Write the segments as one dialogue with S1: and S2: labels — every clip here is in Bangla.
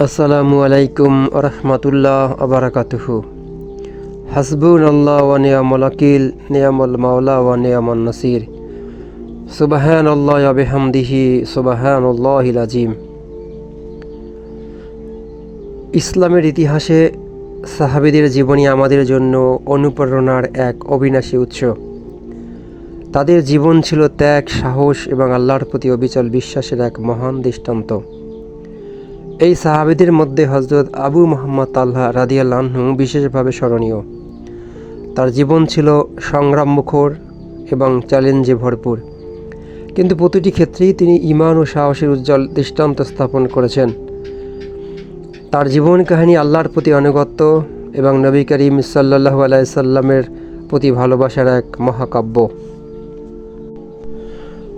S1: আসসালামু আলাইকুম রহমতুল্লাহ আবরাকাতুহু। হাসবুন আল্লাহ ওয়া নিয়ামল আকিল নিয়ামল মাওলা ওয়া নিয়ামল নাসির। সুবাহান আল্লাহ বেহামদিহি সুবাহান আজিম ইসলামের ইতিহাসে সাহাবিদের জীবনী আমাদের জন্য অনুপ্রেরণার এক অবিনাশী উৎস। তাদের জীবন ছিল ত্যাগ, সাহস এবং আল্লাহর প্রতি অবিচল বিশ্বাসের এক মহান দৃষ্টান্ত। এই সাহাবিদের মধ্যে হজরত আবু মোহাম্মদ আল্লাহ রাদিয়াল্লাহু বিশেষভাবে স্মরণীয়। তার জীবন ছিল সংগ্রাম মুখর এবং চ্যালেঞ্জে ভরপুর। কিন্তু প্রতিটি ক্ষেত্রেই তিনি ইমান ও সাহসের উজ্জ্বল দৃষ্টান্ত স্থাপন করেছেন। তার জীবন কাহিনী আল্লাহর প্রতি অনুগত্য এবং নবী করিম সাল্লাহু আলাইসাল্লামের প্রতি ভালোবাসার এক মহাকাব্য।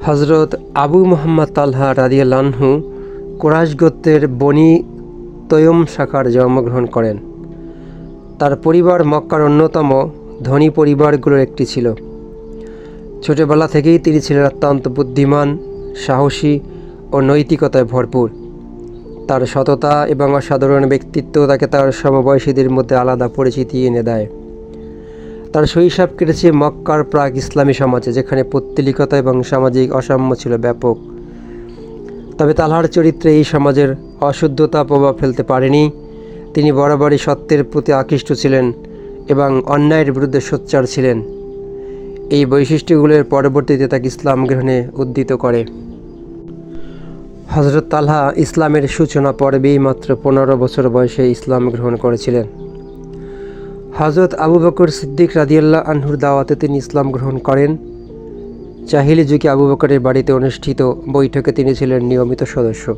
S1: হজরত আবু মোহাম্মদ তালহা রাদিয়াল্লাহু কোরাইশ গোত্রের বনি তৈয়ম শাখার জন্মগ্রহণ করেন। তার পরিবার মক্কার অন্যতম ধনী পরিবারগুলোর একটি ছিল। ছোটবেলা থেকেই তিনি ছিলেন অত্যন্ত বুদ্ধিমান, সাহসী ও নৈতিকতায় ভরপুর। তার সততা এবং অসাধারণ ব্যক্তিত্ব তাকে তার সমবয়সীদের মধ্যে আলাদা পরিচিতি এনে দেয়। তার শৈশব কেটেছে মক্কার প্রাক ইসলামী সমাজে, যেখানে পত্তলিকতা এবং সামাজিক অসাম্য ছিল ব্যাপক। তবে তালহার চরিত্রে এই সমাজের অশুদ্ধতা প্রভাব ফেলতে পারেনি। তিনি বরাবরই সত্যের প্রতি আকৃষ্ট ছিলেন এবং অন্যায়ের বিরুদ্ধে সোচ্চার ছিলেন। এই বৈশিষ্ট্যগুলোর পরবর্তীতে তাকে ইসলাম গ্রহণে উদ্দীত করে। হজরত তালহা ইসলামের সূচনা পর্বেই মাত্র পনেরো বছর বয়সে ইসলাম গ্রহণ করেছিলেন। হজরত আবু বকর সিদ্দিক রাদিয়াল্লাহ আনহুর দাওয়াতে তিনি ইসলাম গ্রহণ করেন। জাহিলি যুগে আবু বকরের বাড়িতে অনুষ্ঠিত বৈঠকে তিনি ছিলেন নিয়মিত সদস্য।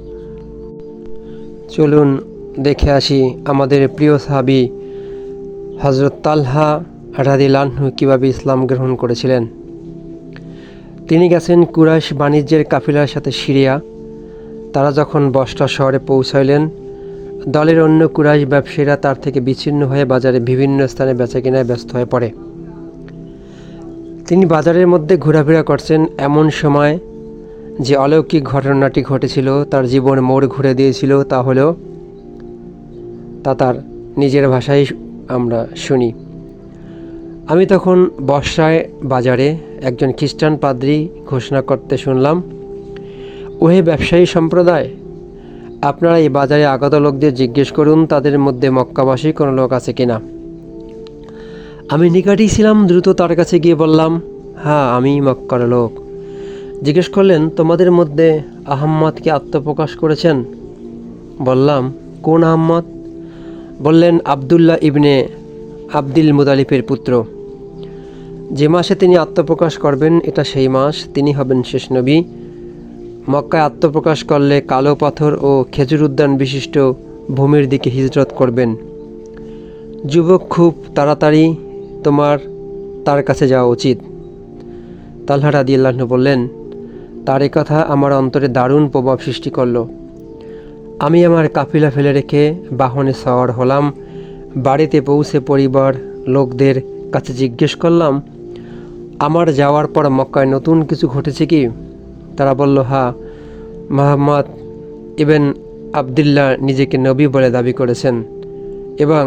S1: চলুন দেখে আসি আমাদের প্রিয় সাহাবি হজরত তালহা রাদিলানহু কীভাবে ইসলাম গ্রহণ করেছিলেন। তিনি গেছেন কুরাইশ বাণিজ্যের কাফিলার সাথে সিরিয়া। তারা যখন বস্তা শহরে পৌঁছাইলেন, দলের অন্য কুরাইশ ব্যবসায়ীরা তার থেকে বিচ্ছিন্ন হয়ে বাজারে বিভিন্ন স্থানে বেচাকেনায় ব্যস্ত হয়ে পড়ে। তিনি বাজারের মধ্যে ঘোরাফেরা করছেন এমন সময় যে অলৌকিক ঘটনাটি ঘটেছিল, তার জীবন মোড় ঘুরে দিয়েছিল, তা হলেও তা তার নিজের ভাষায় আমরা শুনি। আমি তখন বর্ষায় বাজারে একজন খ্রিস্টান পাদ্রী ঘোষণা করতে শুনলাম, ওহে ব্যবসায়ী সম্প্রদায়, আপনারা এই বাজারে আগত লোকদের জিজ্ঞেস করুন, তাদের মধ্যে মক্কাবাসী কোনো লোক আছে কিনা? আমি নিকটেই ছিলাম, দ্রুত তার কাছে গিয়ে বললাম হ্যাঁ আমি মক্কার লোক। জিজ্ঞেস করলেন, তোমাদের মধ্যে আহম্মদকে আত্মপ্রকাশ করেছেন? বললাম, কোন আহম্মদ? বললেন, আবদুল্লাহ ইবনে আব্দুল মুদালিফের পুত্র। যে মাসে তিনি আত্মপ্রকাশ করবেন, এটা সেই মাস, তিনি হবেন শেষ নবী। মক্কায় আত্মপ্রকাশ করলে কালো পাথর ও খেজুর উদ্যান বিশিষ্ট ভূমির দিকে হিজরত করবেন। যুবক খুব তাড়াতাড়ি তোমার তার কাছে যাওয়া উচিত। তাল্হা রাদিয়াল্লাহ বললেন, তার এ কথা আমার অন্তরে দারুণ প্রভাব সৃষ্টি করল। আমি আমার কাফিলা ফেলে রেখে বাহনে সওয়ার হলাম, বাড়িতে পৌঁছে পরিবার লোকদের কাছে জিজ্ঞেস করলাম, আমার যাওয়ার পর মক্কায় নতুন কিছু ঘটেছে কি? তারা বলল, হা, মোহাম্মদ ইবেন আবদুল্লাহ নিজেকে নবী বলে দাবি করেছেন এবং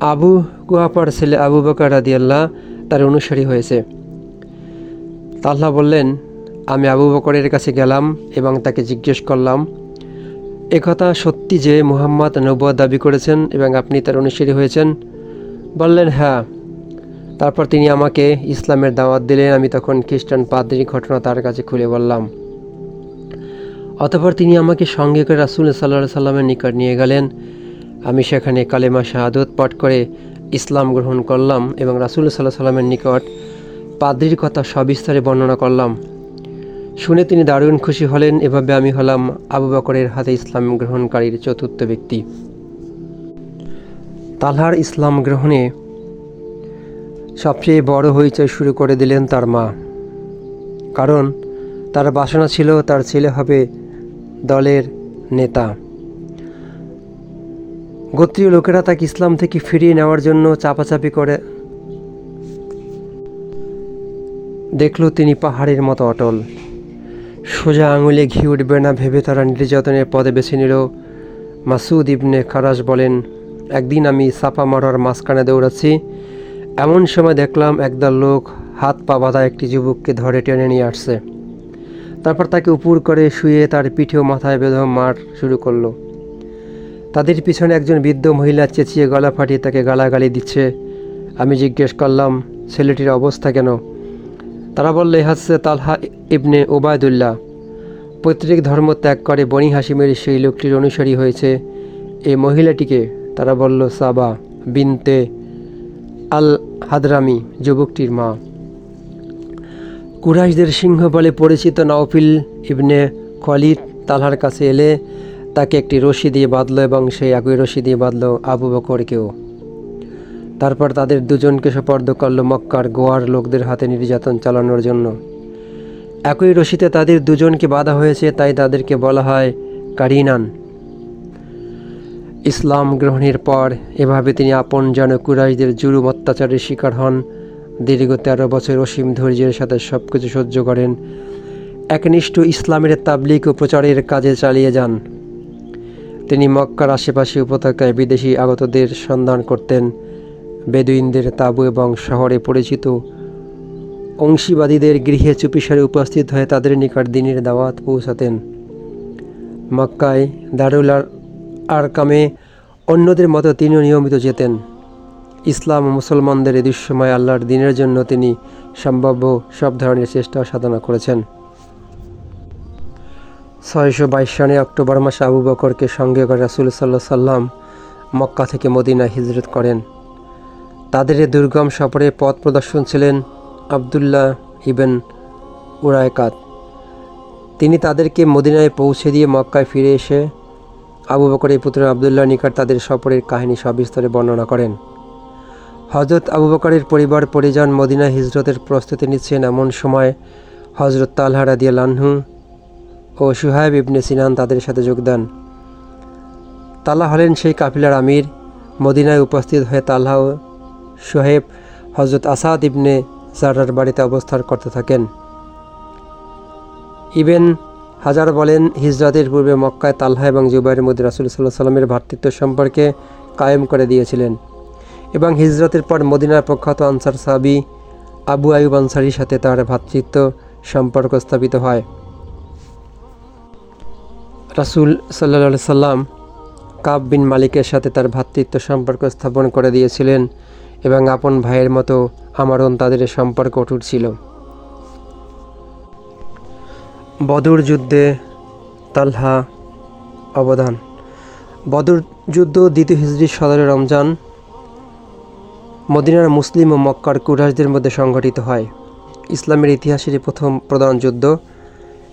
S1: আবু কুয়াপার ছেলে আবু বকর রাদিয়াল্লাহ তার অনুসারী হয়েছে। তাল্লাহ বললেন, আমি আবু বকরের কাছে গেলাম এবং তাকে জিজ্ঞেস করলাম একথা সত্যি যে মুহাম্মদ নবুয়া দাবি করেছেন এবং আপনি তার অনুসারী হয়েছেন? বললেন হ্যাঁ। তারপর তিনি আমাকে ইসলামের দাওয়াত দিলেন। আমি তখন খ্রিস্টান পাদ্রী ঘটনা তার কাছে খুলে বললাম। অতপর তিনি আমাকে সঙ্গে করে রাসুল সাল্লাহ সাল্লামের নিকট নিয়ে গেলেন। আমি সেখানে কালেমা শাহাদত পাঠ করে ইসলাম গ্রহণ করলাম এবং রাসুল সাল্লাহ সাল্লামের নিকট পাদ্রির কথা সবিস্তারে বর্ণনা করলাম। শুনে তিনি দারুণ খুশি হলেন। এভাবে আমি হলাম আবু বকরের হাতে ইসলাম গ্রহণকারীর চতুর্থ ব্যক্তি। তালহার ইসলাম গ্রহণে সবচেয়ে বড় হইচই শুরু করে দিলেন তার মা। কারণ তার বাসনা ছিল তার ছেলে হবে দলের নেতা। গোত্রীয় লোকেরা তাকে ইসলাম থেকে ফিরিয়ে নেওয়ার জন্য চাপাচাপি করে। দেখল তিনি পাহাড়ের মতো অটল। সোজা আঙুলে ঘি উঠবে না ভেবে তারা নির্যাতনের পদে বেছে নিল। মাসুদ ইবনে খারাজ বলেন, একদিন আমি সাপা মারার মাঝখানে দৌড়াচ্ছি। এমন সময় দেখলাম একদল লোক হাত পা বাঁধা একটি যুবককে ধরে টেনে নিয়ে আসছে। তারপর তাকে উপুর করে শুয়ে তার পিঠে ও মাথায় বেঁধে মার শুরু করল। তাদের পিছনে একজন বৃদ্ধ মহিলা চেঁচিয়ে গলা ফাটিয়ে তাকে গালাগালি দিচ্ছে। আমি জিজ্ঞেস করলাম, ছেলেটির অবস্থা কেন? তারা বললে হাসছে তালহা ইবনে ওবায়দুল্লাহ পৈতৃক ধর্ম ত্যাগ করে বনি হাসিমের সেই লোকটির অনুসারী হয়েছে এই মহিলাটিকে। তারা বলল, সাবা বিনতে আল হাদরামি যুবকটির মা। কুরাইশদের সিংহ বলে পরিচিত নওফিল ইবনে খলিদ তালহার কাছে এলে তাকে একটি রশি দিয়ে বাঁধল এবং সেই একই রশি দিয়ে বাঁধল আবু বকরকেও। তারপর তাদের দুজনকে সোপর্দ করল মক্কার গোয়ার লোকদের হাতে নির্যাতন চালানোর জন্য। একই রশিতে তাদের দুজনকে বাধা হয়েছে, তাই তাদেরকে বলা হয় কারিনান। ইসলাম গ্রহণের পর এভাবে তিনি আপন যেন কুরাইশদের জুলুম অত্যাচারের শিকার হন। দীর্ঘ তেরো বছর অসীম ধৈর্যের সাথে সব কিছু সহ্য করেন। একনিষ্ঠ ইসলামের তাবলিক ও প্রচারের কাজে চালিয়ে যান। তিনি মক্কার আশেপাশে উপত্যকায় বিদেশি আগতদের সন্ধান করতেন। বেদুইনদের তাঁবু এবং শহরে পরিচিত অংশীবাদীদের গৃহে চুপিসারে উপস্থিত হয়ে তাদের নিকট দিনের দাওয়াত পৌঁছাতেন। মক্কায় দারুল আর আরকামে অন্যদের মতো তিনিও নিয়মিত যেতেন। ইসলাম ও মুসলমানদের এই দুঃসময় আল্লাহর দিনের জন্য তিনি সম্ভাব্য সব ধরনের চেষ্টা সাধনা করেছেন। ছয়শো বাইশ সনে অক্টোবর মাসে আবু বকরকে সঙ্গে করে রাসুল সাল্লাহ সাল্লাম মক্কা থেকে মদিনা হিজরত করেন। তাদের দুর্গম সফরে পথ প্রদর্শন ছিলেন আবদুল্লাহ ইবেন উরায়কাত। তিনি তাদেরকে মদিনায় পৌঁছে দিয়ে মক্কায় ফিরে এসে আবু বকরের পুত্র আবদুল্লাহ নিকট তাদের সফরের কাহিনী সবিস্তরে বর্ণনা করেন। হজরত আবু বকরের পরিবার পরিজন মদিনা হিজরতের প্রস্তুতি নিচ্ছেন এমন সময় হজরত তালহা রাদিয়া লানহু ও সুহাইব ইবনে সিনান তাদের সাথে যোগ দেন তালা হলেন সেই কাফিলার আমির, মদিনায় উপস্থিত হয়ে তাল্লাহ ও সোহেব হজরত আসাদ ইবনে জারার বাড়িতে অবস্থান করতে থাকেন। ইবেন হাজার বলেন, হিজরতের পূর্বে মক্কায় তালহা এবং জুবাইরের মধ্যে রাসুল সাল্লাহ সাল্লামের ভ্রাতৃত্ব সম্পর্কে কায়েম করে দিয়েছিলেন এবং হিজরতের পর মদিনার প্রখ্যাত আনসার সাবি আবু আয়ুব আনসারির সাথে তার ভ্রাতৃত্ব সম্পর্ক স্থাপিত হয়। রাসুল সাল্লা সাল্লাম কাব বিন মালিকের সাথে তার ভ্রাতৃত্ব সম্পর্ক স্থাপন করে দিয়েছিলেন এবং আপন ভাইয়ের মতো আমারন তাদের সম্পর্ক অটুট ছিল। বদর যুদ্ধে তালহা অবদান। বদর যুদ্ধ দ্বিতীয় হিজড়ির সদরে রমজান মদিনার মুসলিম ও মক্কার কুরাইশদের মধ্যে সংঘটিত হয়। ইসলামের ইতিহাসের প্রথম প্রধান যুদ্ধ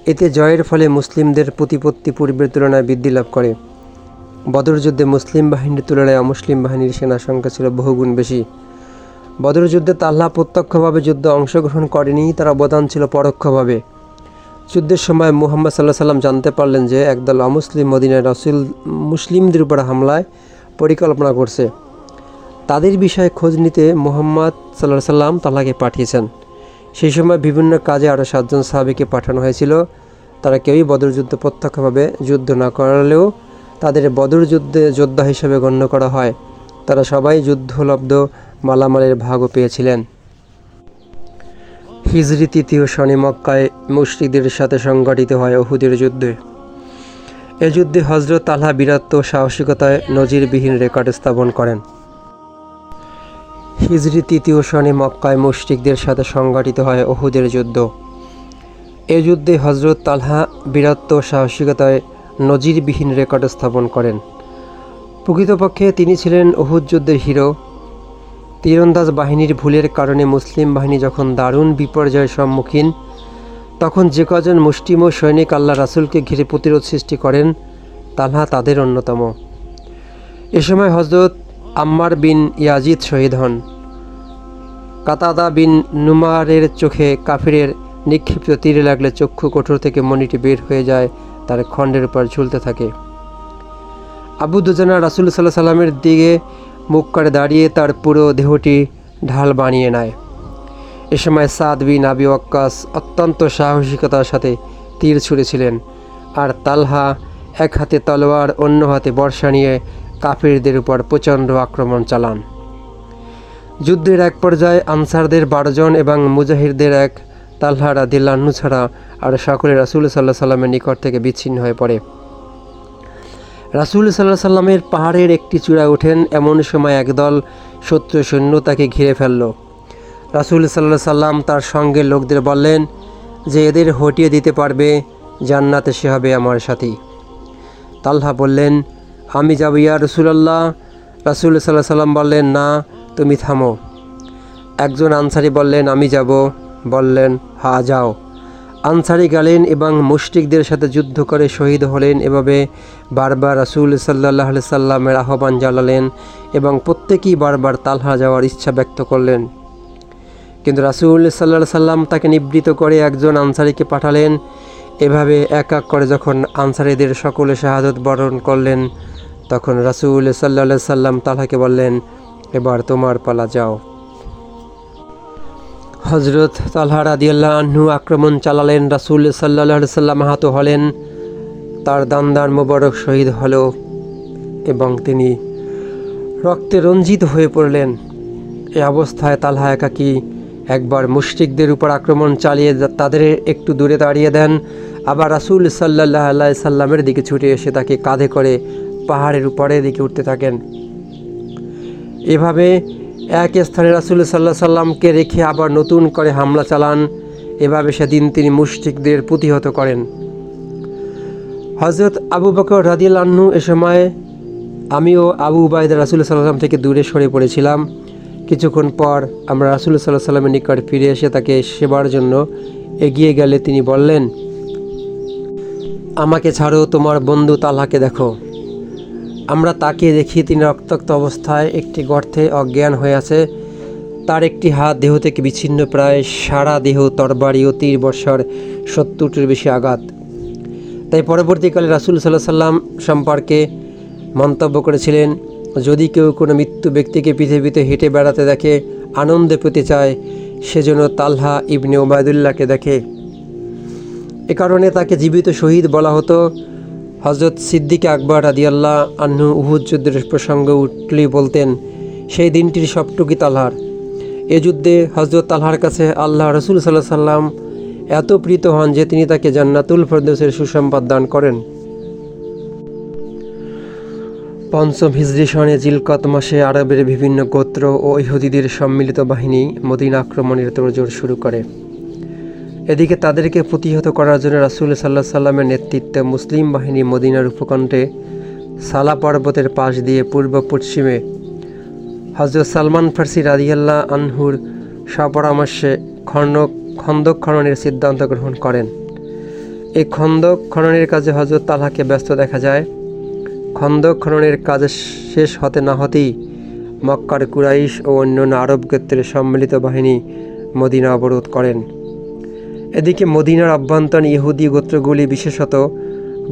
S1: এতে জয়ের ফলে মুসলিমদের প্রতিপত্তি পূর্বের তুলনায় বৃদ্ধি লাভ করে। বদর যুদ্ধে মুসলিম বাহিনীর তুলনায় অমুসলিম বাহিনীর সেনা সংখ্যা ছিল বহুগুণ বেশি। বদর যুদ্ধে তাল্লাহ প্রত্যক্ষভাবে যুদ্ধে অংশগ্রহণ করেনি, তার অবদান ছিল পরোক্ষভাবে। যুদ্ধের সময় মুহাম্মদ সাল্লাহ সাল্লাম জানতে পারলেন যে, একদল অমুসলিম মদিনায় রসুল মুসলিমদের উপর হামলায় পরিকল্পনা করছে। তাদের বিষয়ে খোঁজ নিতে মুহাম্মদ সাল্লাহ সাল্লাম তাল্লাহকে পাঠিয়েছেন। সেই সময় বিভিন্ন কাজে আরও সাতজন সাহাবিকে পাঠানো হয়েছিল। তারা কেউই বদর যুদ্ধ প্রত্যক্ষভাবে যুদ্ধ না করালেও তাদের বদর যুদ্ধে যোদ্ধা হিসেবে গণ্য করা হয়। তারা সবাই যুদ্ধলব্ধ মালামালের ভাগও পেয়েছিলেন। হিজরি তৃতীয় শনি মক্কায় মুশরিকদের সাথে সংগঠিত হয় ওহুদের যুদ্ধে। এ যুদ্ধে হজরত তালহা বীরত্ব ও সাহসিকতায় নজিরবিহীন রেকর্ড স্থাপন করেন। হিজরি তৃতীয় শনি মক্কায় মুশরিকদের সাথে সংগঠিত হয় ওহুদের যুদ্ধ। এ যুদ্ধে হজরত তালহা বীরত্ব সাহসিকতায় নজিরবিহীন রেকর্ড স্থাপন করেন। প্রকৃতপক্ষে তিনি ছিলেন ওহুদ যুদ্ধের হিরো। তীরন্দাজ বাহিনীর ভুলের কারণে মুসলিম বাহিনী যখন দারুণ বিপর্যয়ের সম্মুখীন, তখন যে কজন মুষ্টিম সৈনিক আল্লাহ রাসুলকে ঘিরে প্রতিরোধ সৃষ্টি করেন, তালহা তাদের অন্যতম। এ সময় হজরত আম্মার বিন ইয়াজিদ শহীদ হন। কাতাদা বিন নুমারের চোখে কাফিরের নিক্ষিপ্ত তীরে লাগলে চক্ষু কঠোর থেকে মণিটি বের হয়ে যায়, তার খণ্ডের উপর ঝুলতে থাকে। আবু দুজানা রাসুল সাল্লাহ সাল্লামের দিকে মুখ করে দাঁড়িয়ে তার পুরো দেহটি ঢাল বানিয়ে নেয়। এ সময় সাদ বিন আবি ওয়াক্কাস অত্যন্ত সাহসিকতার সাথে তীর ছুঁড়েছিলেন আর তালহা এক হাতে তলোয়ার অন্য হাতে বর্ষা নিয়ে কাফিরদের উপর প্রচণ্ড আক্রমণ চালান। যুদ্ধের এক পর্যায়ে আনসারদের বারো জন এবং মুজাহিরদের এক তাল্হা রাদিল্লাহ্ন ছাড়া আর সকলে রাসুল সাল্লাহ সাল্লামের নিকট থেকে বিচ্ছিন্ন হয়ে পড়ে। রাসুল সাল্লাহ সাল্লামের পাহাড়ের একটি চূড়া ওঠেন, এমন সময় একদল শত্রু সৈন্য তাকে ঘিরে ফেলল। রাসুল সাল্লাহ সাল্লাম তার সঙ্গে লোকদের বললেন, যে এদের হটিয়ে দিতে পারবে, জান্নাতে সে হবে আমার সাথী। তাল্হা বললেন আমি যাব, ইয়া রসুলাল্লাহ। রাসুল সাল্লাহ সাল্লাম বললেন, না, তুমি থামো। একজন আনসারি বললেন, আমি যাব। বললেন, হা, যাও। আনসারি গেলেন এবং মুশরিকদের সাথে যুদ্ধ করে শহীদ হলেন। এভাবে বারবার রাসুল সাল্লাহ সাল্লামের আহ্বান জ্বালালেন এবং প্রত্যেকেই বারবার তালহা যাওয়ার ইচ্ছা ব্যক্ত করলেন। কিন্তু রাসুল সাল্লাহ সাল্লাম তাকে নিবৃত করে একজন আনসারিকে পাঠালেন। এভাবে এক এক করে যখন আনসারিদের সকলে শাহাদত বরণ করলেন তখন রাসুল সাল্লাহ সাল্লাম তালহাকে বললেন, এবার তোমার পালা যাও। হজরত তালহা রাদিয়াল্লাহ আহ্নু আক্রমণ চালালেন, রাসুল সাল্লাহ সাল্লাম আহত হলেন। তার দান্দার মোবারক শহীদ হল এবং তিনি রক্তে রঞ্জিত হয়ে পড়লেন। এই অবস্থায় তালহা একাকি একবার মুশরিকদের উপর আক্রমণ চালিয়ে তাদের একটু দূরে দাঁড়িয়ে দেন। আবার রাসুল সাল্লাহ আল্লাহ সাল্লামের দিকে ছুটে এসে তাকে কাঁধে করে পাহাড়ের উপরের দিকে উঠতে থাকেন। এভাবে এক স্থানে রাসুল সাল্লাহ সাল্লামকে রেখে আবার নতুন করে হামলা চালান। এভাবে সেদিন তিনি মুশরিকদের প্রতিহত করেন। হজরত আবু বকর রাদিয়াল্লাহ্ন এ সময় আমিও আবু উবায়দ রাসুল সাল্লাম থেকে দূরে সরে পড়েছিলাম। কিছুক্ষণ পর আমরা রাসুল সাল্লাহ সাল্লামের নিকট ফিরে এসে তাকে সেবার জন্য এগিয়ে গেলে তিনি বললেন, আমাকে ছাড়ো, তোমার বন্ধু তালহাকে দেখো। আমরা তাকে দেখি তিনি রক্তাক্ত অবস্থায় একটি গর্তে অজ্ঞান হয়ে আছে। তার একটি হাত দেহ থেকে বিচ্ছিন্ন, প্রায় সারা দেহ তরবারি ও তীর বর্ষার সত্তরটির বেশি আঘাত। তাই পরবর্তীকালে রাসুল সাল্লাহ সাল্লাম সম্পর্কে মন্তব্য করেছিলেন, যদি কেউ কোনো মৃত্যু ব্যক্তিকে পৃথিবীতে হেঁটে বেড়াতে দেখে আনন্দে পেতে চায় সেজন্য তালহা ইবনে ওবায়দুল্লাহকে দেখে। এ কারণে তাকে জীবিত শহীদ বলা হতো। হজরত সিদ্দিক আকবর আদিয়াল্লাহ আহ্নু উহুদ যুদ্ধের প্রসঙ্গে উঠলেই বলতেন, সেই দিনটির সবটুকি তালহার। এ যুদ্ধে হজরত তালহার কাছে আল্লাহ রসুল সাল্লাহ সাল্লাম এত প্রীত হন যে তিনি তাকে জান্নাতুল ফরদৌসের সুসম্পাদ দান করেন। পঞ্চম হিজরি সনে জিলকত মাসে আরবের বিভিন্ন গোত্র ও ইহুদিদের সম্মিলিত বাহিনী মদিনা আক্রমণের তোড়জোড় শুরু করে। এদিকে তাদেরকে প্রতিহত করার জন্য রাসুল সাল্লাহ সাল্লামের নেতৃত্বে মুসলিম বাহিনী মদিনার উপকণ্ঠে সালা পর্বতের পাশ দিয়ে পূর্ব পশ্চিমে হজরত সালমান ফার্সি রাদিয়াল্লাহ আনহুর স্বপরামর্শে খণ্ড খন্দক খননের সিদ্ধান্ত গ্রহণ করেন। এই খন্দক খননের কাজে হজরত তালহাকে ব্যস্ত দেখা যায়। খন্দক খননের কাজ শেষ হতে না হতেই মক্কার কুরাইশ ও অন্যান্য আরব গোত্রের সম্মিলিত বাহিনী মদিনা অবরোধ করেন। এদিকে মদিনার অভ্যন্তরীণ ইহুদি গোত্রগুলি বিশেষত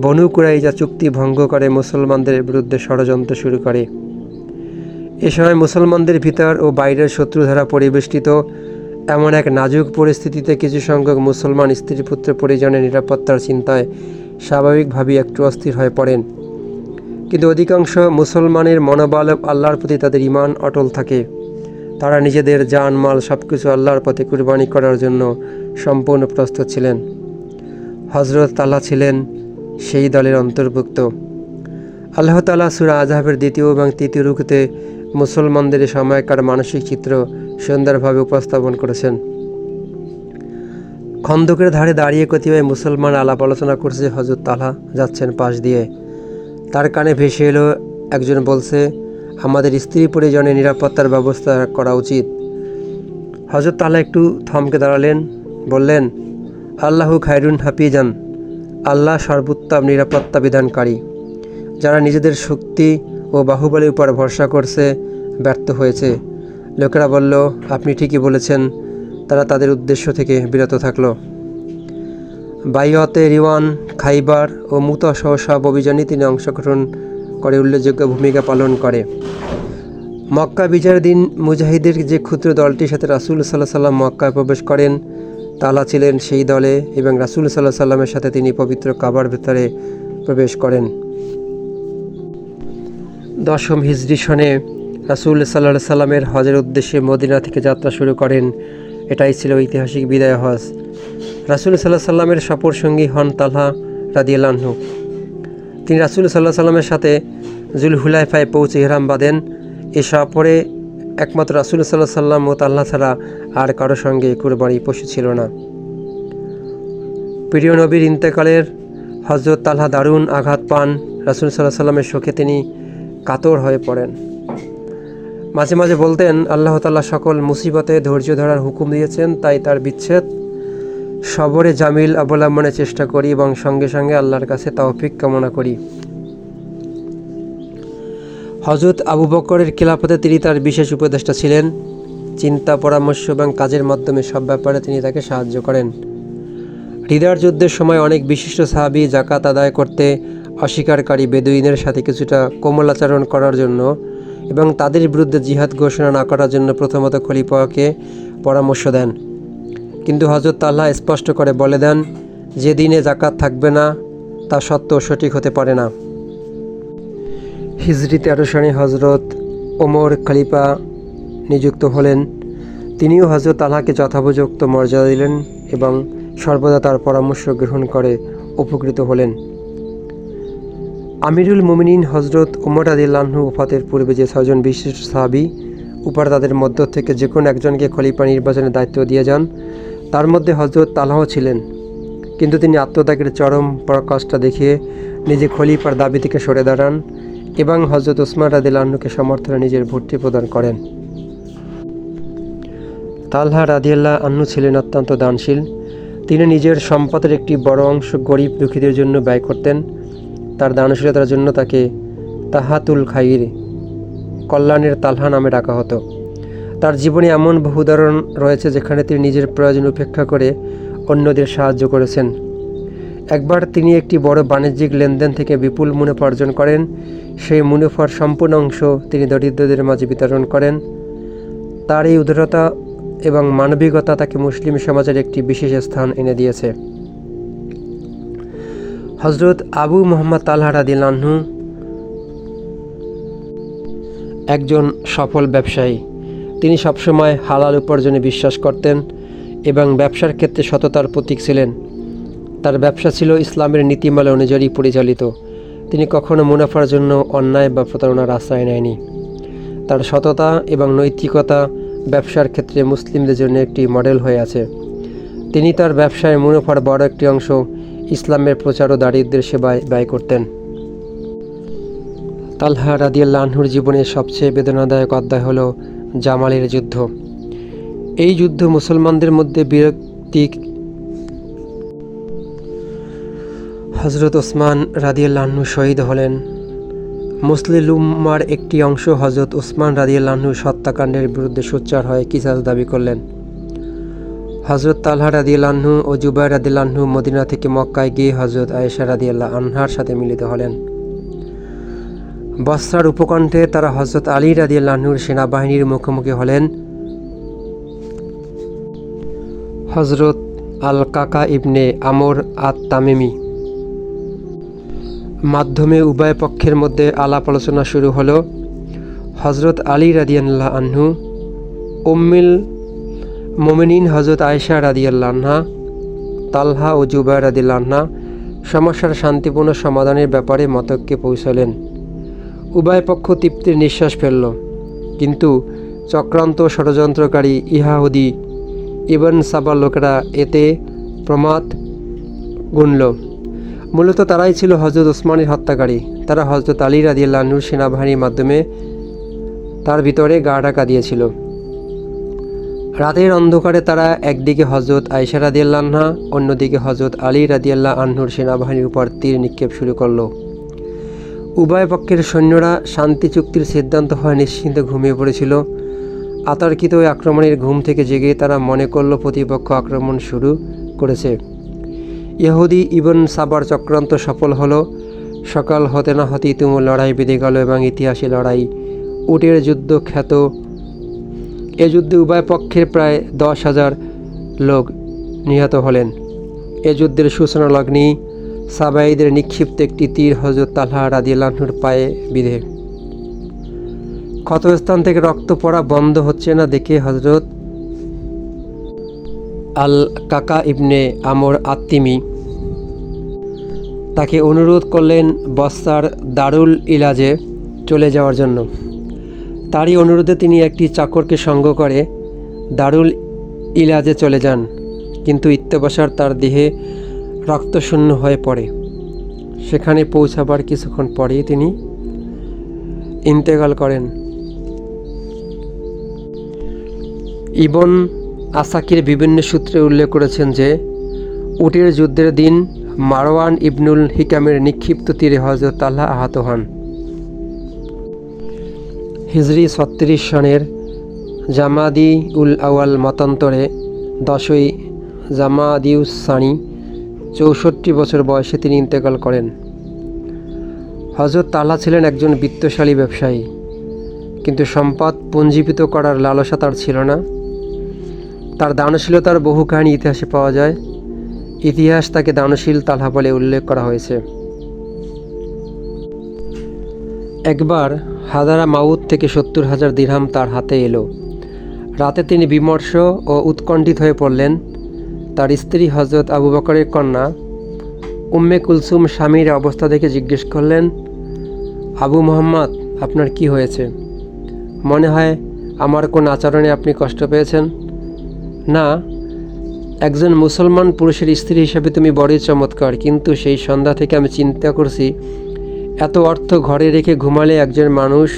S1: বনু কুরাইজা চুক্তি ভঙ্গ করে মুসলমানদের বিরুদ্ধে ষড়যন্ত্র শুরু করে। এ সময় মুসলমানদের ভিতর ও বাইরের শত্রু দ্বারা পরিবেষ্টিত এমন এক নাজুক পরিস্থিতিতে কিছু সংখ্যক মুসলমান স্ত্রী পুত্র পরিজনের নিরাপত্তার চিন্তায় স্বাভাবিকভাবেই একটু অস্থির হয়ে পড়েন। কিন্তু অধিকাংশ মুসলমানের মনোবল আল্লাহর প্রতি তাদের ইমান অটল থাকে। তারা নিজেদের জান মাল সব কিছু আল্লাহর পথে কুরবানি করার জন্য সম্পূর্ণ প্রস্তুত ছিলেন। হজরত তাল্লাহ ছিলেন সেই দলের অন্তর্ভুক্ত। আল্লাহ তালা সুরা আজহাবের দ্বিতীয় এবং তৃতীয় রুকুতে মুসলমানদের সময়কার মানসিক চিত্র সুন্দরভাবে উপস্থাপন করেছেন। খন্দকের ধারে দাঁড়িয়ে কতিপয় মুসলমান আলাপ আলোচনা করছে হজরত তালা যাচ্ছেন পাশ দিয়ে। তার কানে ভেসে এলো একজন বলছে আমাদের স্ত্রী পরিজনের নিরাপত্তার ব্যবস্থা করা উচিত। হজরত তালা একটু থমকে দাঁড়ালেন, বললেন, আল্লাহু খায়রুন হাফিজান, আল্লাহ সর্বোত্তম নিরাপত্তা বিধানকারী, যারা নিজেদের শক্তি ও বাহুবলের উপর ভরসা করছে, ব্যর্থ হয়েছে। লোকেরা বলল, আপনি ঠিকই বলেছেন, তারা তাদের উদ্দেশ্য থেকে বিরত থাকল। বাইয়তে রিওয়ান, খাইবার ও মুতা সহ সব অভিযানে তিনি অংশগ্রহণ করে উল্লেখযোগ্য ভূমিকা পালন করে। মক্কা বিজয়ের দিন মুজাহিদের যে ক্ষুদ্র দলটির সাথে রাসুল সাল্লাহ সাল্লাম মক্কায় প্রবেশ করেন, তালা ছিলেন সেই দলে এবং রাসুল সাল্লাহ সাল্লামের সাথে তিনি পবিত্র কাবার ভেতরে প্রবেশ করেন। দশম হিজরি সনে রাসুল সাল্লাহ সাল্লামের হজের উদ্দেশ্যে মদিনা থেকে যাত্রা শুরু করেন। এটাই ছিল ঐতিহাসিক বিদায় হজ। রাসুল সাল্লাহ সাল্লামের সফর সঙ্গী হন তালহা রাদিয়ালাহু তিনি রাসুল সাল্লাহ সাল্লামের সাথে জুল হুলাইফায় পৌঁছে ইহরাম বাঁধেন। এ সফরে একমাত্র রাসুল সাল্লাহ সাল্লাম ও তাল্লাহ ছাড়া আর কারও সঙ্গে কুরবানি পশু ছিল না। প্রিয় নবীর ইন্তেকালের হজরত তালহা দারুণ আঘাত পান রাসুল সাল্লাহ সাল্লামের শোকে তিনি কাতর হয়ে পড়েন। মাঝে মাঝে বলতেন, আল্লাহ তাল্লাহ সকল মুসিবতে ধৈর্য ধরার হুকুম দিয়েছেন, তাই তার বিচ্ছেদ সবরে জামিল অবলম্বনের চেষ্টা করি এবং সঙ্গে সঙ্গে আল্লাহর কাছে তৌফিক কামনা করি। হজরত আবু বকরের খেলাফতে তিনি তার বিশেষ উপদেষ্টা ছিলেন। চিন্তা, পরামর্শ এবং কাজের মাধ্যমে সব ব্যাপারে তিনি তাকে সাহায্য করেন। হৃদয়ের যুদ্ধের সময় অনেক বিশিষ্ট সাহাবি জাকাত আদায় করতে অস্বীকারী বেদুইনের সাথে কিছুটা কোমলাচরণ করার জন্য এবং তাদের বিরুদ্ধে জিহাদ ঘোষণা না করার জন্য প্রথমত খলিফাকে পরামর্শ দেন। কিন্তু হজরত তাল্লাহ স্পষ্ট করে বলে দেন, যে দিনে জাকাত থাকবে না, তা সত্ত্বেও সঠিক হতে পারে না। হিজরি তেরো সনে হজরত ওমর খলিফা নিযুক্ত হলেন। তিনিও হজরত আল্লাহকে যথোপযুক্ত মর্যাদা দিলেন এবং সর্বদা তার পরামর্শ গ্রহণ করে উপকৃত হলেন। আমিরুল মুমিনিন হজরত উমর আদিল্লাহু ওফাতের পূর্বে যে ছয়জন বিশিষ্ট সাহাবি, উপর তাদের মধ্য থেকে যে কোনো একজনকে খলিফা নির্বাচনের দায়িত্ব দিয়ে যান তার মধ্যে হজরত তালাহ ছিলেন। কিন্তু তিনি আত্মত্যাগের চরম প্রকাশটা দেখিয়ে নিজে খলিফার দাবি থেকে সরে দাঁড়ান এবং হজরত ওসমান রাদিল্লাহকে সমর্থনে নিজের ভর্তি প্রদান করেন। তালহা রাদিয়াল্লাহ আন্নু ছিলেন অত্যন্ত দানশীল। তিনি নিজের সম্পদের একটি বড় অংশ গরিব দুঃখীদের জন্য ব্যয় করতেন। তার দানশীলতার জন্য তাকে তাহাতুল খাইর কল্যাণের তালহা নামে ডাকা হতো। তার জীবনে এমন বহু উদাহরণ রয়েছে যেখানে তিনি নিজের প্রয়োজন উপেক্ষা করে অন্যদের সাহায্য করেছেন। একবার তিনি একটি বড় বাণিজ্যিক লেনদেন থেকে বিপুল মুনাফা অর্জন করেন। সেই মুনাফার সম্পূর্ণ অংশ তিনি দরিদ্রদের মাঝে বিতরণ করেন। তার এই উদারতা এবং মানবিকতা তাকে মুসলিম সমাজের একটি বিশেষ স্থান এনে দিয়েছে। হজরত আবু মোহাম্মদ তালহা রাদিল্লাহু একজন সফল ব্যবসায়ী। তিনি সবসময় হালাল উপার্জনে বিশ্বাস করতেন এবং ব্যবসার ক্ষেত্রে সততার প্রতীক ছিলেন। তার ব্যবসা ছিল ইসলামের নীতিমালা অনুযায়ী পরিচালিত। তিনি কখনো মুনাফার জন্য অন্যায় বা প্রতারণার আশ্রয় নেয়নি। তার সততা এবং নৈতিকতা ব্যবসার ক্ষেত্রে মুসলিমদের জন্য একটি মডেল হয়ে আছে। তিনি তার ব্যবসায় মুনাফার বড় একটি অংশ ইসলামের প্রচার ও দারিদ্রের সেবায় ব্যয় করতেন। তালহা রাদিয়াল্লাহ আনহুর জীবনের সবচেয়ে বেদনাদায়ক অধ্যায় হল জামালের যুদ্ধ। এই যুদ্ধ মুসলমানদের মধ্যে বিরক্তি হজরত ওসমান রাদিয়াল্লাহ্ন শহীদ হলেন। মুসলিম উম্মার একটি অংশ হজরত ওসমান রাদিয়াল্লাহ্ন হত্যাকাণ্ডের বিরুদ্ধে সোচ্চার হয়ে কিসাস দাবি করলেন। হজরত তালহা রাদিয়াল্লাহ্ন ও জুবাই রাদিয়াল্লাহ্ন মদিনা থেকে মক্কায় গিয়ে হজরত আয়েশা রাদিয়াল্লাহ আনহার সাথে মিলিত হলেন। বস্ত্রার উপকণ্ঠে তারা হজরত আলী রাদিয়াল্লাহ্নুর সেনাবাহিনীর মুখোমুখি হলেন। হজরত আল কাকা ইবনে আমর আত তামিমি মাধ্যমে উভয় পক্ষের মধ্যে আলাপ আলোচনা শুরু হলো। হজরত আলী রাদিয়াল্লাহ আনহু, উম্মিল মোমিনিন হজরত আয়েশা রাদিয়াল্লাহা তালহা ও জুবাই রাদিল্লাহা সমস্যার শান্তিপূর্ণ সমাধানের ব্যাপারে মতককে পৌঁছলেন। উভয় পক্ষ তৃপ্তির নিঃশ্বাস ফেলল। কিন্তু চক্রান্ত ষড়যন্ত্রকারী ইহাহুদি ইবন সাবার লোকেরা এতে প্রমাদ গুনল। মূলত তারাই ছিল হজরত ওসমানের হত্যাকারী। তারা হজরত আলী রাদিয়াল্লাহনুর সেনাবাহিনীর মাধ্যমে তার ভিতরে গা ঢাকা দিয়েছিল। রাতের অন্ধকারে তারা একদিকে হজরত আয়সা রাদিয়াল্লাহা অন্যদিকে হজরত আলী রাদিয়াল্লাহ আহ্নুর সেনাবাহিনীর উপর তীর নিক্ষেপ শুরু করল। উভয় পক্ষের সৈন্যরা শান্তি চুক্তির সিদ্ধান্ত হয় নিশ্চিন্তে ঘুমিয়ে পড়েছিল। আতর্কিত ওই আক্রমণের ঘুম থেকে জেগে তারা মনে করল প্রতিপক্ষ আক্রমণ শুরু করেছে। ইহুদি ইবন সাবার চক্রান্ত সফল হলো। সকাল হতে না হতেই তুমুল লড়াই বেঁধে গেল এবং ইতিহাসে লড়াই। উটের যুদ্ধ খ্যাত। এ যুদ্ধে উভয় পক্ষের প্রায় দশ হাজার লোক নিহত হলেন। এ যুদ্ধের সূচনা লগ্নেই সাবাইদের নিক্ষিপ্ত একটি তীর হজরত তালহা রাদিয়াল্লাহুর পায়ে বিধে। ক্ষতস্থান থেকে রক্ত পড়া বন্ধ হচ্ছে না দেখে হজরত আল কাকা ইবনে আমর আত্মিমি তাকে অনুরোধ করলেন বস্তার দারুল ইলাজে চলে যাওয়ার জন্য। তারই অনুরোধে তিনি একটি চাকরকে সঙ্গ করে দারুল ইলাজে চলে যান, কিন্তু ইত্যবসার তার দেহে রক্তশূন্য হয়ে পড়ে। সেখানে পৌঁছাবার কিছুক্ষণ পরেই তিনি ইন্তেকাল করেন। ইবন আসাকির বিভিন্ন সূত্রে উল্লেখ করেছেন যে, উটের যুদ্ধের দিন মারওয়ান ইবনুল হিকামের নিক্ষিপ্ত তীরে হজরত আল্লাহ আহত হন। হিজরি ছত্রিশ সনের জামাদি উল আওয়াল মতান্তরে দশই জামাদিউস সানি চৌষট্টি বছর বয়সে তিনি ইন্তেকাল করেন। হজরত তালা ছিলেন একজন বিত্তশালী ব্যবসায়ী, কিন্তু সম্পদ পুঞ্জীবিত করার লালসা তার ছিল না। তার দানশীলতার বহু কাহিনী ইতিহাসে পাওয়া যায়। ইতিহাস তাকে দানশীল তালহা বলে উল্লেখ করা হয়েছে। একবার হাজারা মাউদ থেকে সত্তর হাজার দিরহাম তার হাতে এলো। রাতে তিনি বিমর্ষ ও উৎকণ্ঠিত হয়ে পড়লেন। তার স্ত্রী হজরত আবু বকরের কন্যা উম্মে কুলসুম স্বামীর অবস্থা দেখে জিজ্ঞেস করলেন, আবু মোহাম্মদ, আপনার কি হয়েছে? মনে হয় আমার কোন আচরণে আপনি কষ্ট পেয়েছেন? না, একজন মুসলমান পুরুষের স্ত্রী হিসেবে তুমি বড়ই চমৎকার, কিন্তু সেই সন্ধ্যা থেকে আমি চিন্তা করছি, এত অর্থ ঘরে রেখে ঘুমালে একজন মানুষ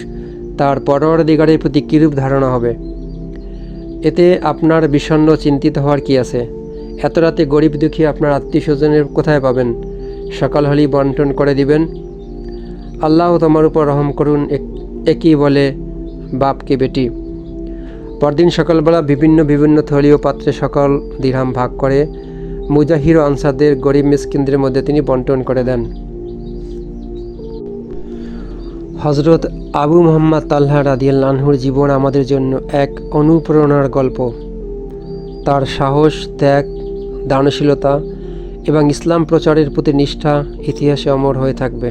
S1: তার দিগারের প্রতি কীরূপ ধারণা হবে? এতে আপনার বিষণ্ণ চিন্তিত হওয়ার কি আছে? এত রাতে গরিব দুঃখী আপনার আত্মীয় স্বজনের কোথায় পাবেন? সকাল হলেই বন্টন করে দিবেন? আল্লাহ তোমার উপর রহম করুন এক- একই বলে বাপকে বেটি। পরদিন সকালবেলা বিভিন্ন বিভিন্ন থলি ও পাত্রে সকল দিরহাম ভাগ করে মুজাহির আনসারদের গরিব মিসকিনদের মধ্যে তিনি বন্টন করে দেন। হজরত আবু মোহাম্মদ তাল্লাহ রাদিয়াল্লাহুর জীবন আমাদের জন্য এক অনুপ্রেরণার গল্প। তার সাহস, ত্যাগ দানশীলতা এবং ইসলাম প্রচারের প্রতি নিষ্ঠা ইতিহাসে অমর হয়ে থাকবে।